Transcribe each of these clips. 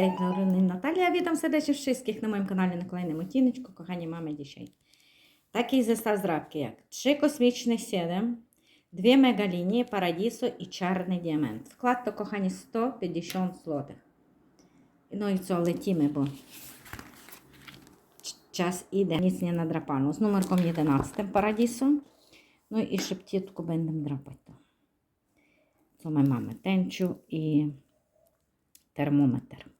Strony Natalia. Witam serdecznie wszystkich na moim kanale na kolejnym odcineczku. Kochani, mamy dzisiaj taki zestaw zdrabki jak 3 kosmiczne 7, 2 megalinie, paradiso i czarny diament. Wkład to, kochani, 150 zł. No i co, lecimy, bo c- czas idzie, nic nie nadrapano. Z 11 paradiso. No i szybciutko będę drapać to. Co my mamy? Tęciu i termometr.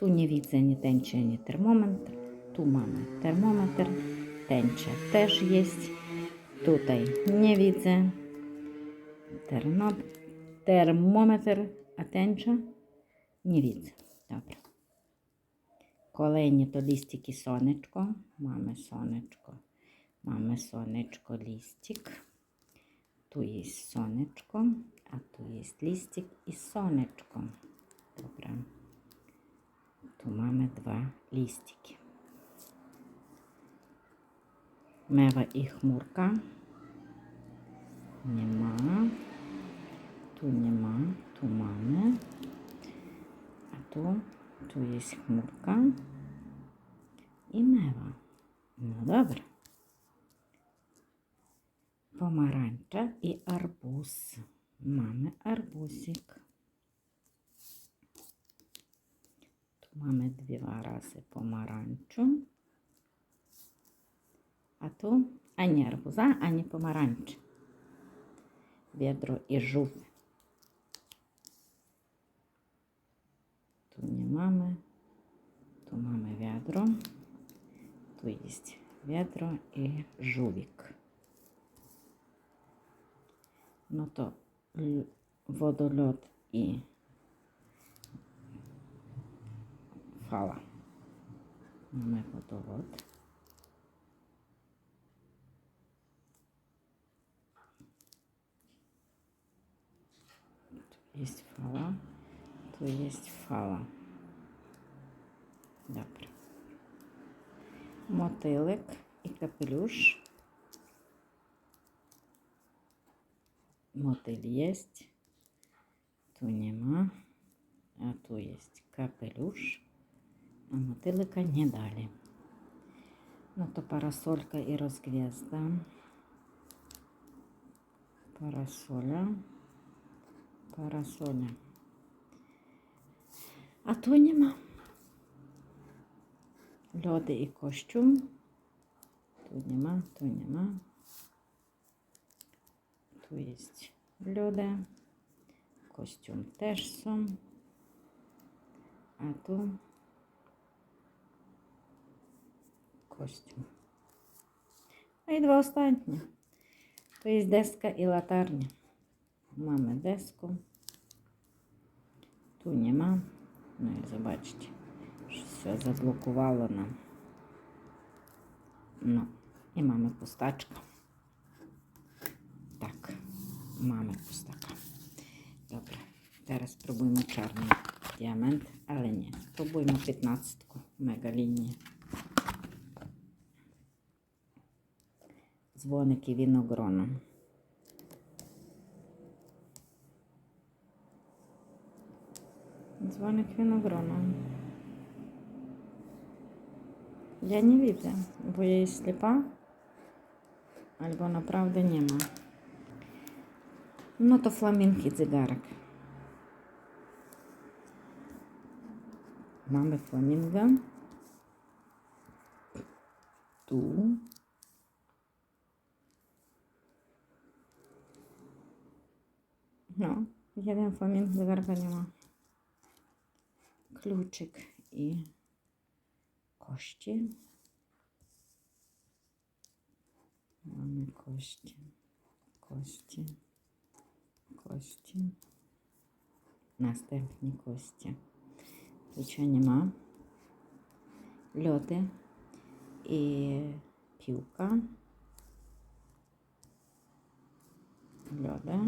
Tu nie widzę ani tęczy, ani termometr. Tu mamy termometr. Tęcza też jest. Tutaj nie widzę. Terno, termometr, a tęcza nie widzę. Dobra. Kolejні то лістики сонечко. Mamy сонечко. Mamy сонечко, лістик. Tu jest сонечко, a tu jest listik i сонечко. Dobra. Tu mamy dwa listiki. Mewa i chmurka. Nie ma. Tu nie ma. Tu mamy. A tu, tu jest chmurka i mewa. No dobra. Pomarańcza i arbuz. Mamy dwa razy pomarańczu. A tu ani arbuza, ani pomarańczy. Wiedro i żółw. Tu nie mamy. Tu mamy wiadro. Tu jest wiadro i żółwik. No to wodolot i fala. Mamy wodolot. Tu jest fala. Tu jest fala. Добре. Мотилик і капелюш. Мотиль есть. Tu nie ma. A tu jest kapelusz. A motylika nie dali. No to parasolka i rozgwiazda. Parasola. Parasola. A tu nie ma. Lody i kostium. Tu nie ma, tu nie ma. Tu jest lody. Kostium. No i dwa ostatnie. To jest deska i latarnia. Mamy deskę. Tu nie ma. No i zobaczcie. Все заблокувало нам. Ну, і mamy пустачка. Так, mamy пустака. Добре. Зараз спробуємо чорний діамант, але ні. Спробуємо 15-ку мегалінії. Дзвоники віногрона. Дзвоник віногрона. Ja nie widzę, bo ja jest ślepa, albo naprawdę nie ma. No to flaminki cygarek. Mamy flaminga. Tu. No, jeden flaming zegarka nie ma. Kluczyk i kości. Mamy kości, kości, kości. Następnie kości. Tu nie ma. Lody i piłka. Lody.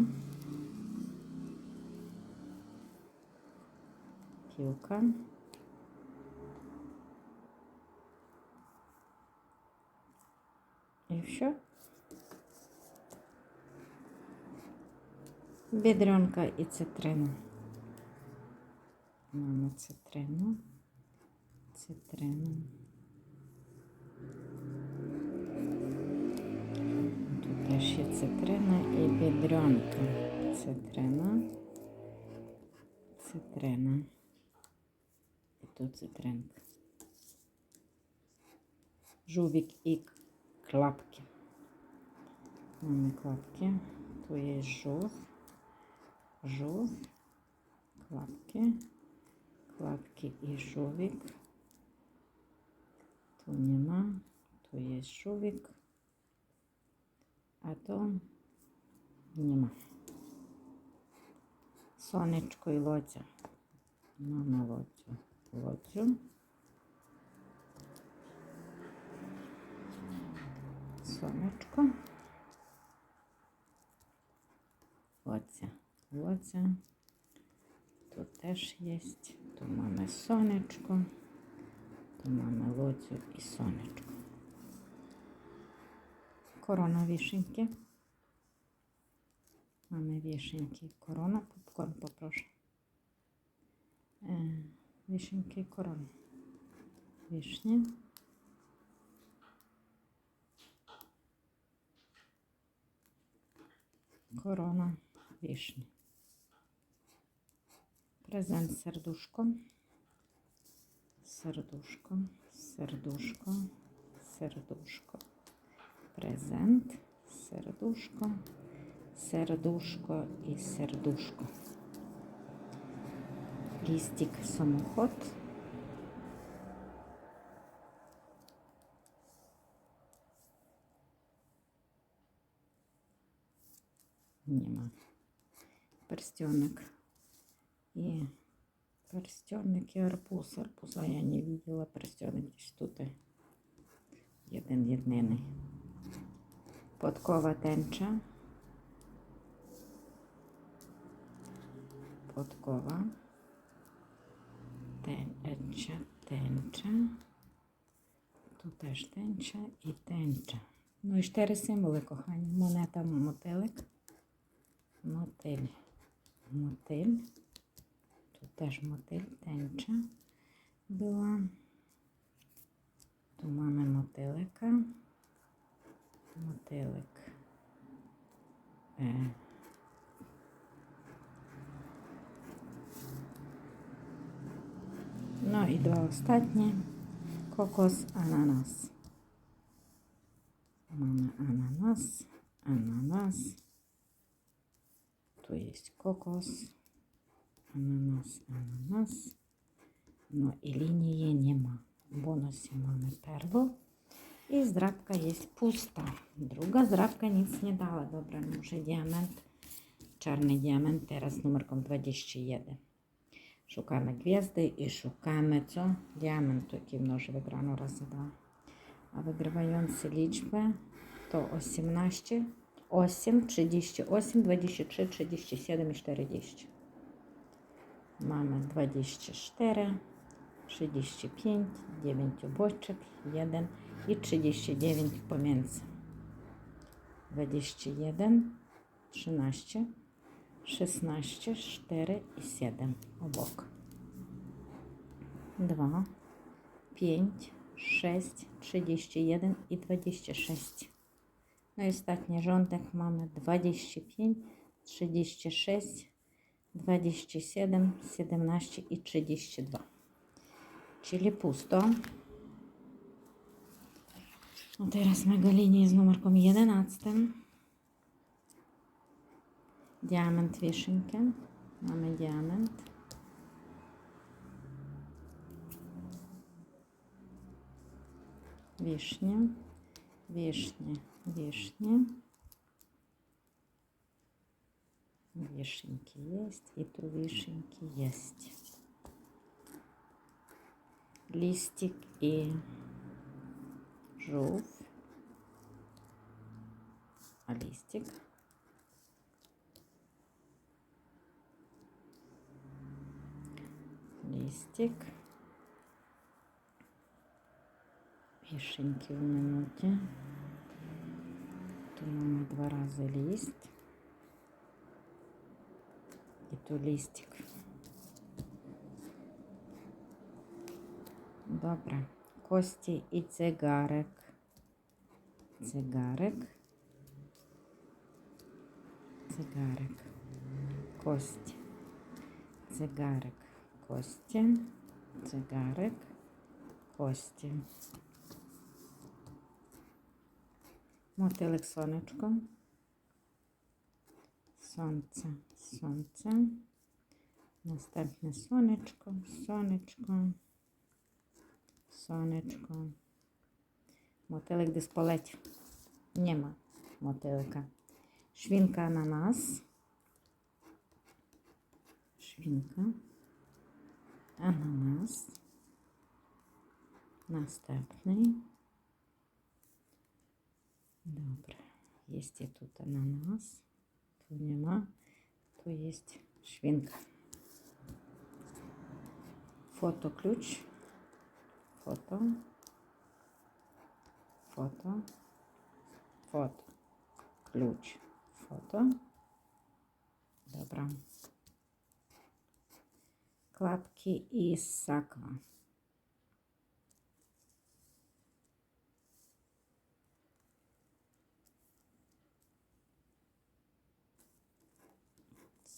Piłka. І все. Бідренка і цитрина. Маємо цитрину. Цитрину. Тут теж є цитрина і бідрянка. Цитрина. Цитрина. І тут цитринка. Жувік і клапки. Tu jest żółw. Żółw. Klapki. Klapki i żółwik. Tu nie ma. Tu jest żółwik. A tu nie ma. Сонечко і лоця. Мама лоцю. Лоцю. Сонечко. Лоця. Лоця. Тут теж є. Тут mamy сонечко. Тут mamy лоцю і сонечко. Корона вишеньки. Mamy вишеньки. Корона. Попкорн попрошу. Вишеньки і. Вишня. Корона вишні. Презент сердушко. Сердушко, сердушко, сердушко. Презент, сердушко, сердушко і сердушко. Лістик самоход. Нема. Перстенок. И перстенок и арбуз. Арбуза я не видела. Перстенок десь тут. Один єдиний. Подкова тенча. Подкова. Тенча, тенча. Тут теж тенча і тенча. Ну і чотири символи, кохані. Монета мотилик. Мотиль. Мотиль. Тут теж мотиль, тенча була. Mamy мотилика. Мотилик. Е. Ну і два останні. Кокос, ананас. Mamy ananas, ananas. Tu jest kokos, ананас, ананас. Ну і лінії нема. В бонусі mamy перло. І здрабка є пуста. Друга здрабка nic не дала. Добре, ну вже діамант. Czarny diament, teraz z numerką 21. Szukamy gwiazdy i szukamy co? Diamentu, jaki mnoży wygrano razy dwa. A wygrywający liczbę to 18, 8, 38, 23, 37 i 40. Mamy 24, 35, 9 obojczyk, 1 i 39 pomiędzy. 21, 13, 16, 4 i 7 obok. 2, 5, 6, 31 i 26. No i ostatni rządek mamy 25, 36, 27, 17 i 32. Czyli pusto. No teraz mega linia z numerką 11. Diament wieszynkę. Mamy diament. Wiesznia, wiesznie, wiesznie. Вишеньки есть, и ту вишеньки есть. Листик и жув. А листик. Листик. Вишеньки в минуте. Тут mamy два рази лист. І то листик. Добре. Кості і цигарик. Цигарик. Цигарик. Кость. Цигарик. Кості. Цигарик. Кості. Мотилик сонечко. Сонце. Сонце. Наступне сонечко. Сонечко. Сонечко. Мотилик десь полетів. Нема мотилика. Швінка ананас. Швінка. Ананас. Наступний. Добре. Є і тут ананас. Тут нема. Тут є швінка. Фотоключ. Фото. Фото. Фото. Ключ. Фото. Добре. Клапки із саква.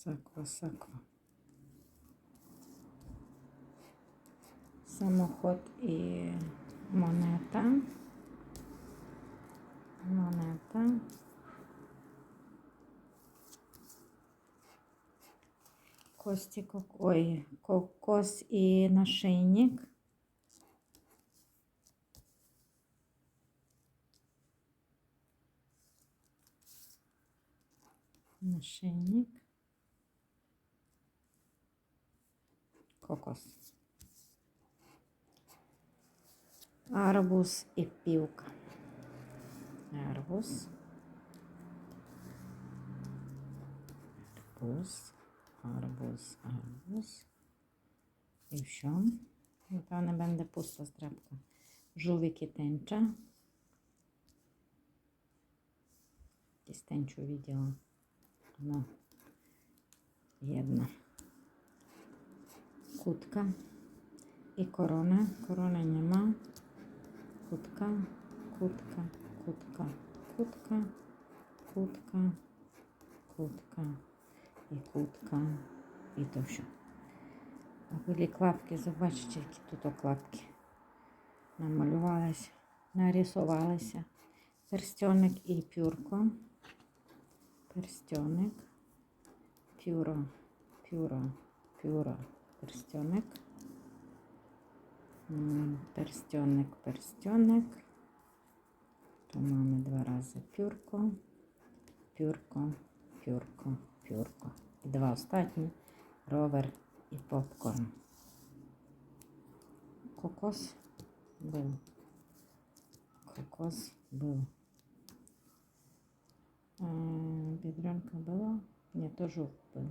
Саква, саква. Самоход і монета. Монета. Кості кок... Ой, кокос і нашийник. Нашийник. Кокос. Арбуз і півка. Арбуз. Арбуз. Арбуз, арбуз. І що? Напевне, буде пуста стрепка. Жувик і тенча. Якусь тенчу видела. Вона єдна. Кутка. І корона. Корони нема. Кутка, кутка, кутка, кутка, кутка, кутка і кутка, і то все. А були клапки, побачите, які тут клапки. Намалювалися, нарисувалися. Перстьоник і пюрко. Перстьоник, пюро, пюро, пюро, перстьоник. М, Перстьоник, перстьоник. То маємо два рази пюрко, пюрко, пюрко, пюрко. І два останні ровер і попкорн. Кокос був. Кокос був. Е, Бідрянка була? Ні, то жук був.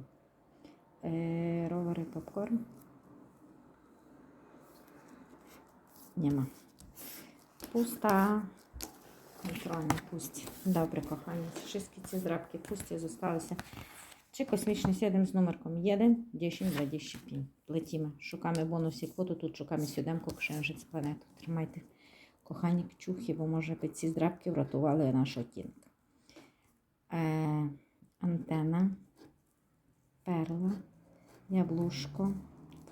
Е, ровер і попкорн. Нема. Пуста. Контрольно пусті. Добре, кохані. Wszystkie ці здрабки пусті зосталися. Чи космічний 7 з номерком 1, 10, 25. Летімо. Шукаємо бонусі квоту. Тут шукаємо сьодемку, księżyc, планету. Тримайте, кохані кчухи, бо може би ці здрабки врятували наш оттінок. Е, антена, перла, яблушко,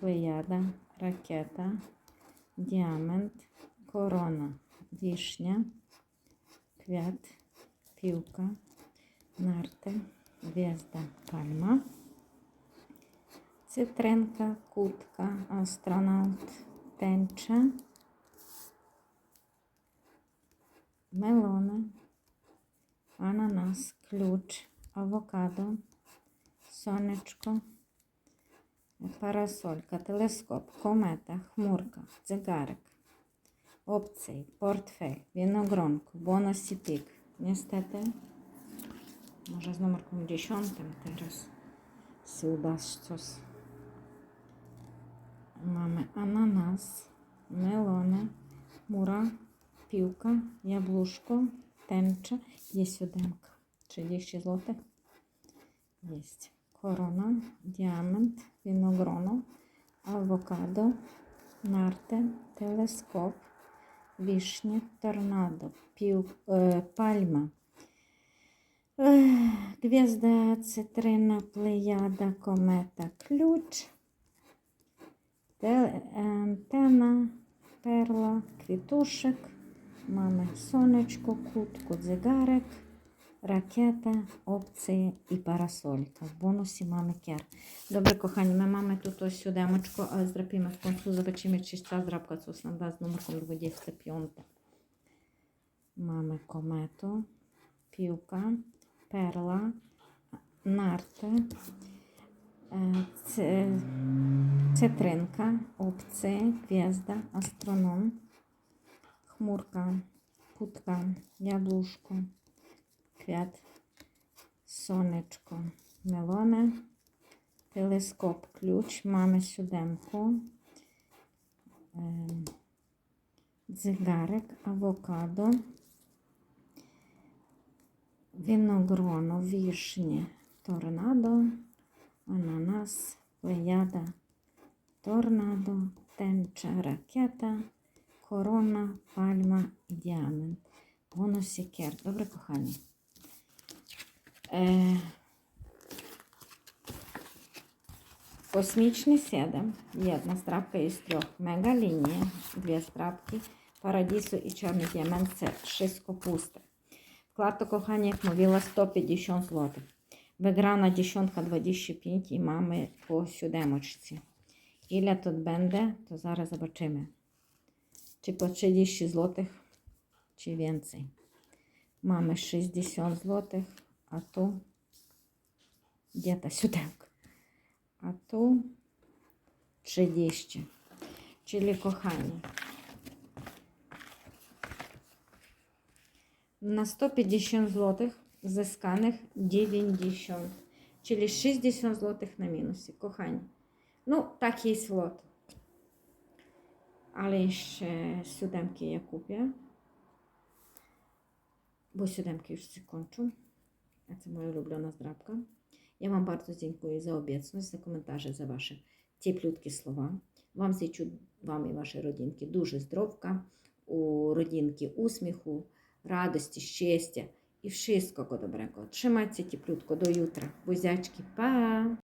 плеяда, ракета, діамент, корона, вішня, квят, півка, нарте, звезда, пальма, цитринка, кутка, астронавт, тенча, мелона, ананас, ключ, авокадо, сонечко, парасолька, телескоп, комета, хмурка, цигарик, опцій, портфель, виногронку, бонусі. Niestety, może z numerką 10 teraz się uda coś. Mamy ananas, melony, mura, piłka, jabłuszko, tęcza. Jest siódemka. 30 zł. Jest korona, diament, winogrono, awokado, нарти, телескоп, вішня, торнадо, пів, е, пальма, е, гвізда, цитрина, плеяда, комета, ключ, те- антена, перла, квітушек, мами сонечко, кутку, дзигарик, ракета, опції і парасолька. В бонусі мами кер. Добре, кохані, ми маємо тут ось сюдемочку, але здрапімо в концу, zobaczymy, чи ця здрапка цус нам дасть з номерком 25. Mamy kometu, piłka, perla, narty, cy, cytrynka, obcy, gwiazda, astronom, chmurka, kutka, jabłuszko, kwiat, сонечко, мелони, телескоп, ключ, mamy siódemku, em, Дzygarek, awokado, winogron, wiśnie, tornado, ananas, plejada, tornado, tęcza, rakieta, korona, palma i diament. Bonusiekier. Добре, кохані. Е, Космічний сідем. Jedna strapka із трьох. Мега лінія, дві страпки, парадісу і чорний діамант. Це wszystko пусте. Вклад, то, кохання, як мовила, 150 злотих. Виграна десятка 25 і mamy по сюдемочці. Ile тут буде, то зараз побачимо. Чи по 30 злотих, чи więcej. Mamy 60 злотих, а то где-то сюдемка. А tu 30. Czyli kochani. Na 150 zł zyskanych 90. Czyli 60 zł na minusy. Kochani. No, taki jest lot. Ale jeszcze siódemki ja kupię. Bo siódemki już się kończą. To moja ulubiona zdrabka. Я вам bardzo dziękuję za obecność, za komentarze, za Wasze cieplutkie słowa. Вам зичу, вам і ваші родинки дуже здоровка, у родинки усміху, радості, щастя і wszystkiego dobrego. Trzymajcie cieplutko do jutra. Buziaczki, pa!